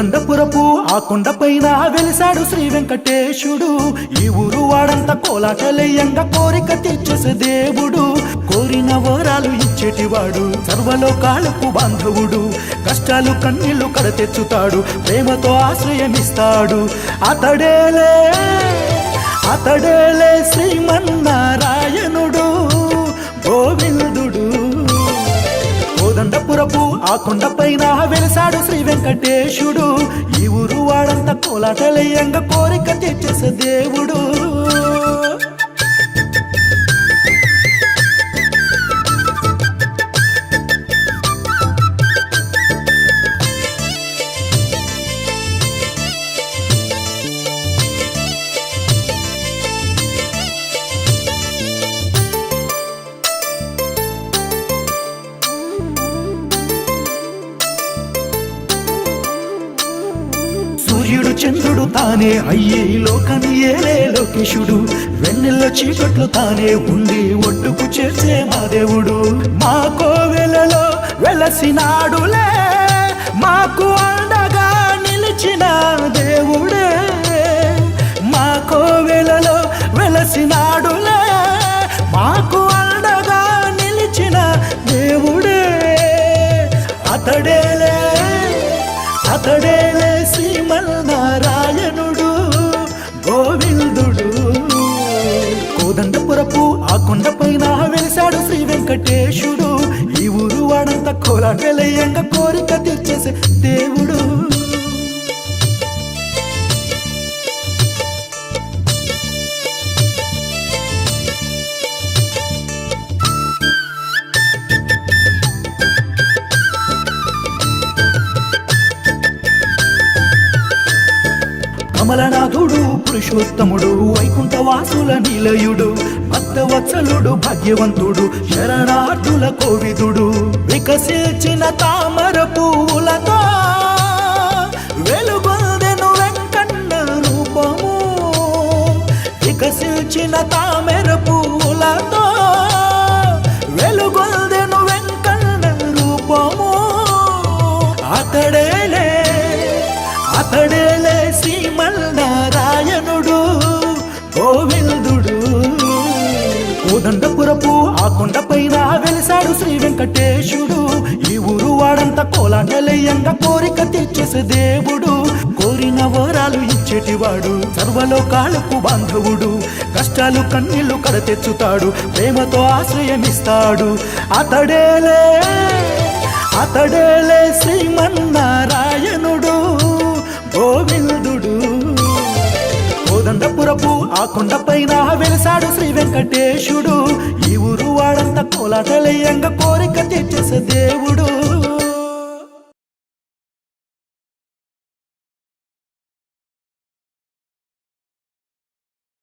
కోదండపురపు ఆ కొండపైన వెలిసాడు శ్రీ వెంకటేశుడు. ఈ ఊరు వాడంతా కోలాటలయ్యంగా కోరిక తీర్చేసే దేవుడు. కోరిన వరాలు ఇచ్చేటివాడు సర్వలోకాలకు బాంధవుడు. కష్టాలు కన్నీళ్ళు కడతెచ్చుతాడు ప్రేమతో ఆశ్రయమిస్తాడు. అతడేలే అతడేలే శ్రీమన్నారాయణుడు. గోవింద ఆ కొండ పైన వెలిసాడు శ్రీ వెంకటేశుడు. ఈ ఊరు వాడంతా కోలాటలయ్యంగా కోరిక తెచ్చేసే దేవుడు. సూర్యుడు చంద్రుడు తానే అయ్యే లోకని ఏలే లోకేశుడు. వెన్నెల చీకట్లు తానే ఉండి ఒడ్డుకు చేసే మా దేవుడు. మా కోవెలలో వెలసినాడులే మాకు శ్రీమన్నారాయణుడు గోవిందుడు. కోదండపురపు ఆ కొండపైన వెలిసాడు శ్రీ వెంకటేశుడు. ఈ ఊరు వాడంతా కోలాటలయ్యంగా కోరిక తెచ్చేసే దేవుడు. కమలనాథుడు పురుషోత్తముడు వైకుంఠ వాసుల నిలయుడు భక్తవత్సలుడు భాగ్యవంతుడు శరణార్థుల కోవిదుడు. వికసించిన తామర పూలతో వెలుగొందెను వెంకన్న రూపము. వికసించిన తామర పూలతో వెలుగొందెను వెంకన్న రూపము. అతడేలే అతడేలే శ్రీమన్నారాయణుడు గోవిందుడు. కోదండపురపు ఆ కొండపైన వెలిసాడు శ్రీ వెంకటేశుడు. ఈ ఊరు వాడంతా కోలాటలయ్యంగా కోరిక తీర్చేసే దేవుడు. కోరిన వరాలు ఇచ్చేటివాడు సర్వలోకాలకు బాంధవుడు. కష్టాలు కన్నీళ్ళు కడతెచ్చుతాడు ప్రేమతో ఆశ్రయమిస్తాడు. అతడేలే అతడేలే శ్రీ కొండ పైన వెలిసాడు శ్రీ వెంకటేశుడు. ఈ ఊరు వాడంతా కోలాటలయ్యంగా కోరిక తెచ్చేసే దేవుడు.